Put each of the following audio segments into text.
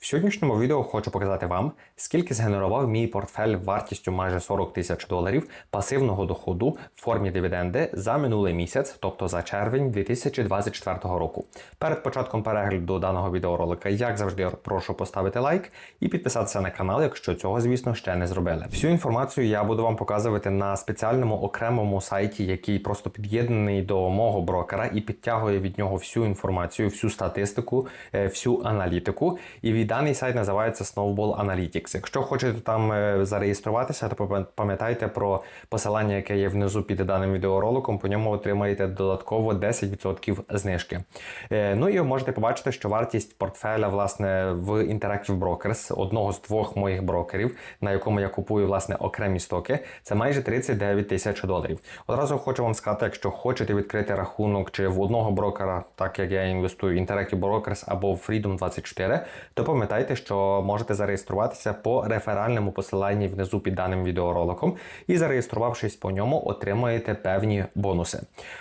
В сьогоднішньому відео хочу показати вам, скільки згенерував мій портфель вартістю майже 40 тисяч доларів пасивного доходу в формі дивіденди за минулий місяць, тобто за червень 2024 року. Перед початком перегляду даного відеоролика, як завжди, прошу поставити лайк і підписатися на канал, якщо цього, звісно, ще не зробили. Всю інформацію я буду вам показувати на спеціальному окремому сайті, який просто під'єднаний до мого брокера і підтягує від нього всю інформацію, всю статистику, е, всю аналітику. І від Даний сайт називається Snowball Analytics. Якщо хочете там е, зареєструватися, то пам'ятайте про посилання, яке є внизу під даним відеороликом. По ньому отримаєте додатково 10% знижки. Е, ну і можете побачити, що вартість портфеля власне в Interactive Brokers, одного з двох моїх брокерів, на якому я купую власне окремі стоки, це майже 39 тисяч доларів. Одразу хочу вам сказати, якщо хочете відкрити рахунок чи в одного брокера, так як я інвестую в Interactive Brokers або в Freedom 24, то пам'ятайте, що можете зареєструватися по реферальному посиланні внизу під даним відеороликом, і зареєструвавшись по ньому, отримаєте певні бонуси.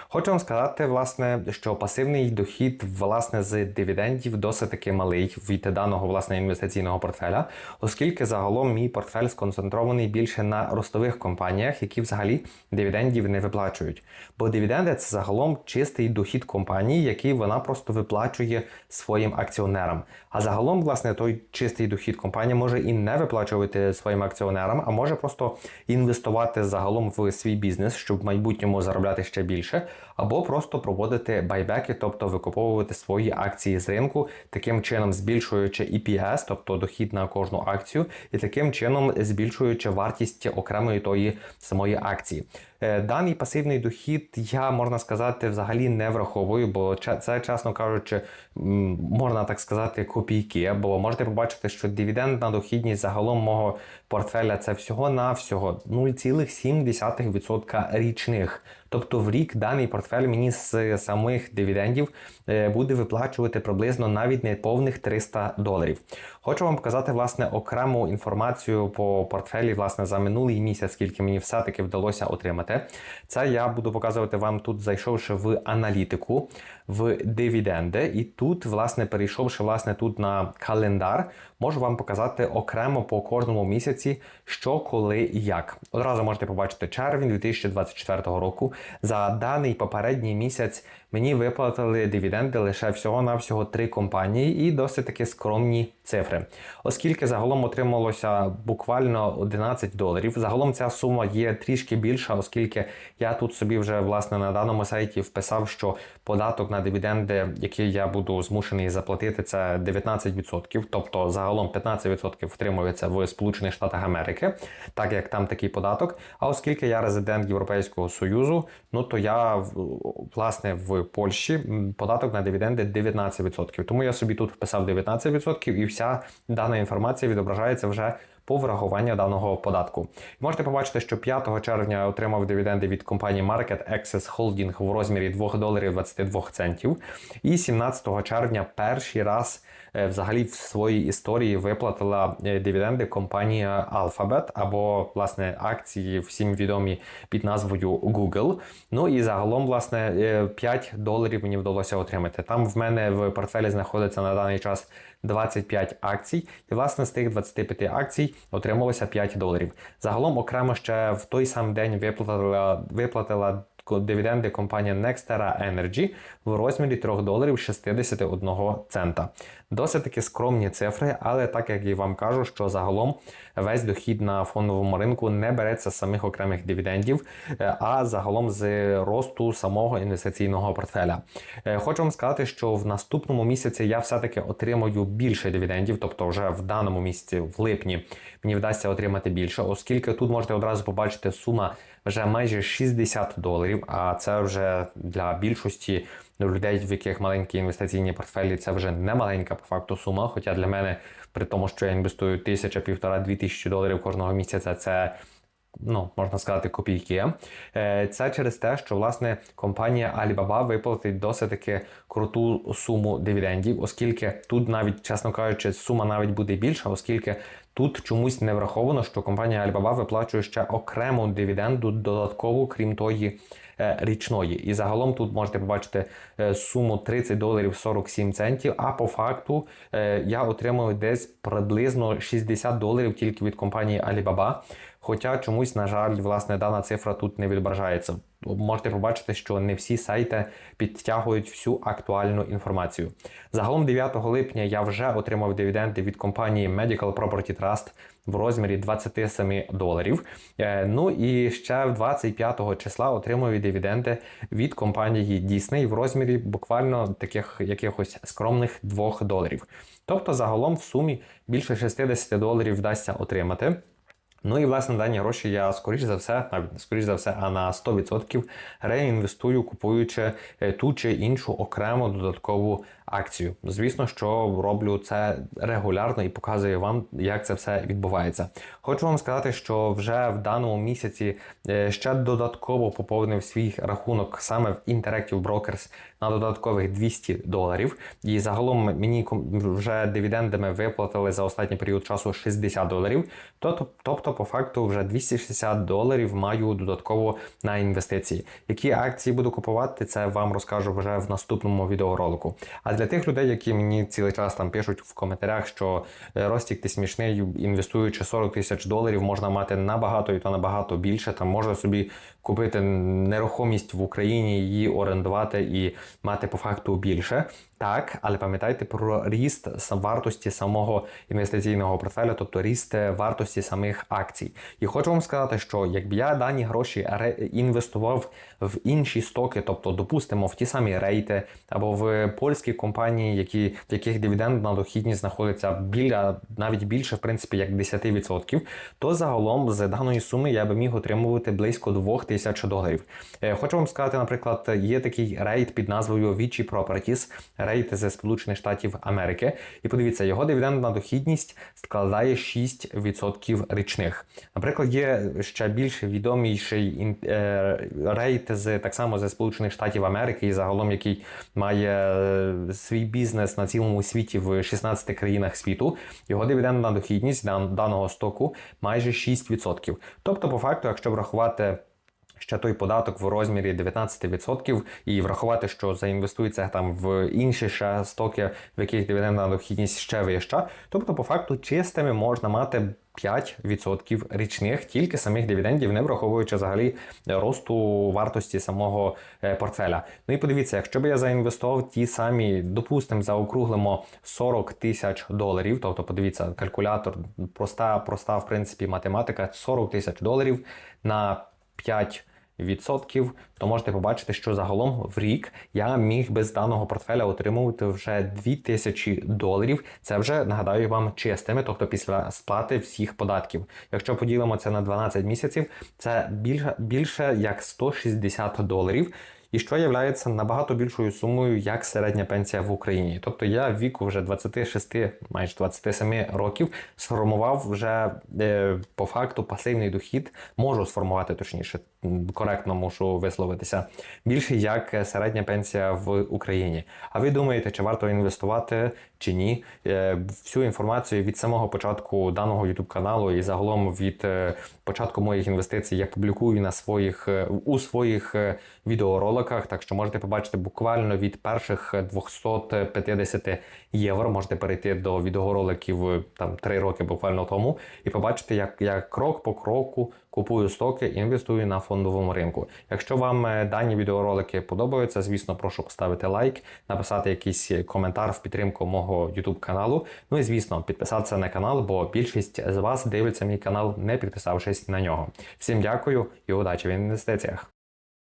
Хочу вам сказати, власне, що пасивний дохід власне з дивідендів досить таки малий від даного власне інвестиційного портфеля, оскільки загалом мій портфель сконцентрований більше на ростових компаніях, які взагалі дивідендів не виплачують. Бо дивіденди це загалом чистий дохід компанії, який вона просто виплачує своїм акціонерам. А загалом, власне власне той чистий дохід. Компанія може і не виплачувати своїм акціонерам, а може просто інвестувати загалом в свій бізнес, щоб в майбутньому заробляти ще більше, або просто проводити байбеки, тобто викуповувати свої акції з ринку, таким чином збільшуючи EPS, тобто дохід на кожну акцію, і таким чином збільшуючи вартість окремої тої самої акції. Е, даний пасивний дохід я можна сказати взагалі не враховую, бо це, чесно кажучи, можна так сказати, копійки. Бо можете побачити, що дивідендна дохідність загалом мого портфеля це всього-навсього 0,7% річних. Тобто в рік даний портфель мені з самих дивідендів е, буде виплачувати приблизно навіть не повних 300 доларів. Хочу вам показати власне окрему інформацію по портфелі власне за минулий місяць, скільки мені все-таки вдалося отримати. Це я буду показувати вам тут, зайшовши в аналітику, в дивіденди, і тут, власне, перейшовши власне тут на календар, можу вам показати окремо по кожному місяці, що, коли і як. Одразу можете побачити червень 2024 року. За даний попередній місяць мені виплатили дивіденди лише всього-навсього три компанії і досить таки скромні цифри. Оскільки загалом отрималося буквально 11 доларів. Загалом ця сума є трішки більша, оскільки я тут собі вже власне на даному сайті вписав, що податок на дивіденди, який я буду змушений заплатити, це 19%. Тобто загалом 15% втримується в Сполучених Штатах Америки, так як там такий податок. А оскільки я резидент Європейського Союзу, ну то я власне в Польщі податок на дивіденди 19%. Тому я собі тут вписав 19% і вся дана інформація відображається вже по врахуванню даного податку. Можете побачити, що 5 червня отримав дивіденди від компанії Market Access Holding в розмірі 2 доларів 22 центів. І 17 червня перший раз е, взагалі в своїй історії виплатила е, дивіденди компанія Alphabet або власне акції всім відомі під назвою Google. Ну і загалом, власне, 5 е, доларів мені вдалося отримати. Там в мене в портфелі знаходиться на даний час 25 акцій, і власне з тих 25 акцій отрималося 5 доларів. Загалом окремо ще в той самий день виплатила виплатила дивіденди компанія Nextera Energy в розмірі 3 доларів 61 цента. Досить таки скромні цифри, але так як і вам кажу, що загалом весь дохід на фондовому ринку не береться з самих окремих дивідендів, е, а загалом з росту самого інвестиційного портфеля. Е, хочу вам сказати, що в наступному місяці я все-таки отримаю більше дивідендів, тобто вже в даному місяці, в липні, мені вдасться отримати більше, оскільки тут можете одразу побачити сума вже майже 60 доларів. А це вже для більшості людей, в яких маленькі інвестиційні портфелі, це вже не маленька по факту сума. Хоча для мене, при тому, що я інвестую тисяча, півтора, дві тисячі доларів кожного місяця, це. Ну, можна сказати, копійки. Е, це через те, що власне компанія Alibaba виплатить досить таки круту суму дивідендів, оскільки тут навіть, чесно кажучи, сума навіть буде більша, оскільки Тут чомусь не враховано, що компанія Alibaba виплачує ще окрему дивіденду додаткову, крім тої е, річної. І загалом тут можете побачити е, суму 30 доларів 47 центів. А по факту е, я отримую десь приблизно 60 доларів тільки від компанії Alibaba. Хоча чомусь, на жаль, власне, дана цифра тут не відображається. Можете побачити, що не всі сайти підтягують всю актуальну інформацію. Загалом 9 липня я вже отримав дивіденди від компанії Medical Property Trust в розмірі 27 доларів. Е, Ну і ще в 25 числа отримую дивіденди від компанії Disney в розмірі буквально таких якихось скромних 2 доларів. Тобто, загалом в сумі більше 60 доларів вдасться отримати. Ну і власне дані гроші я скоріш за все, навіть скоріш за все, а на 100% реінвестую, купуючи е, ту чи іншу окрему додаткову акцію. Звісно, що роблю це регулярно і показую вам, як це все відбувається. Хочу вам сказати, що вже в даному місяці е, ще додатково поповнив свій рахунок саме в Interactive Brokers на додаткових 200 доларів. І загалом мені вже дивідендами виплатили за останній період часу 60 доларів. Тобто, тобто, по факту, вже 260 доларів маю додатково на інвестиції. Які акції буду купувати, це вам розкажу вже в наступному відеоролику. А для тих людей, які мені цілий час там пишуть в коментарях, що е, Ростік, ти смішний, інвестуючи 40 тисяч доларів, можна мати набагато і то набагато більше. Там можна собі купити нерухомість в Україні, її орендувати і мати по факту більше. Так, але пам'ятайте про ріст вартості самого інвестиційного портфеля, тобто ріст вартості самих акцій. І хочу вам сказати, що якби я дані гроші ре- інвестував в інші стоки, тобто, допустимо, в ті самі рейти або в польські компанії, які в яких дивідендна дохідність знаходиться біля навіть більше, в принципі, як 10%, то загалом з даної суми я би міг отримувати близько 2000 доларів. Е, Хочу вам сказати, наприклад, є такий рейд під назвою Vici Properties, рейд зі Сполучених Штатів Америки. І подивіться, його дивідендна дохідність складає 6% річних. Наприклад, є ще більш відоміший е, з так само зі Сполучених Штатів Америки, і загалом який має е, свій бізнес на цілому світі в 16 країнах світу. Його дивідендна дохідність даного стоку майже 6%. Тобто, по факту, якщо врахувати ще той податок в розмірі 19% і врахувати, що заінвестується там в інші ще стоки, в яких дивідендна дохідність ще вища. Тобто, по факту, чистими можна мати 5% річних тільки самих дивідендів, не враховуючи взагалі росту вартості самого е, портфеля. Ну і подивіться, якщо б я заінвестував ті самі, допустимо, заокруглимо 40 тисяч доларів, тобто подивіться, калькулятор, проста, проста в принципі математика, 40 тисяч доларів на 5 відсотків, то можете побачити, що загалом в рік я міг би з даного портфеля отримувати вже 2000 доларів. Це вже нагадаю вам чистими, тобто після сплати всіх податків. Якщо поділимо це на 12 місяців, це більше, більше як 160 доларів. І що є набагато більшою сумою, як середня пенсія в Україні. Тобто я віку вже 26, майже 27 років сформував вже е, по факту пасивний дохід, можу сформувати точніше, коректно мушу висловитися, більше як середня пенсія в Україні. А ви думаєте, чи варто інвестувати чи ні? Е, всю інформацію від самого початку даного YouTube каналу і загалом від е, початку моїх інвестицій я публікую на своїх у своїх е, відеороликах. Так що можете побачити буквально від перших 250 євро. Можете перейти до відеороликів е, там 3 роки буквально тому і побачити, як я крок по кроку купую стоки, інвестую на фондовому ринку. Якщо вам е, дані відеоролики подобаються, звісно, прошу поставити лайк, написати якийсь коментар в підтримку мого YouTube каналу. Ну і звісно, підписатися на канал, бо більшість з вас дивиться мій канал, не підписавшись на нього. Всім дякую і удачі в інвестиціях.